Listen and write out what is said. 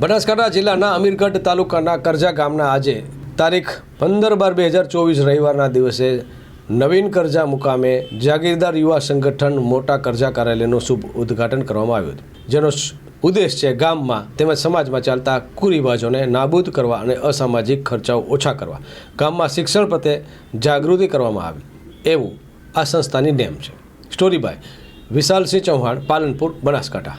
બનાસકાંઠા જિલ્લાના અમીરગઢ તાલુકાના કરજા ગામના આજે તારીખ પંદર બાર બે હજાર ચોવીસ રવિવારના દિવસે નવીન કરજા મુકામે જાગીરદાર યુવા સંગઠન મોટા કરજા કાર્યાલયનું શુભ ઉદ્ઘાટન કરવામાં આવ્યું હતું, જેનો ઉદ્દેશ છે ગામમાં તેમજ સમાજમાં ચાલતા કુરિવાજોને નાબૂદ કરવા અને અસામાજિક ખર્ચાઓ ઓછા કરવા. ગામમાં શિક્ષણ પ્રત્યે જાગૃતિ કરવામાં આવી. એવું આ સંસ્થાની નેમ છે. Story by Vishalsinh Chauhan, Palanpur, Banaskantha.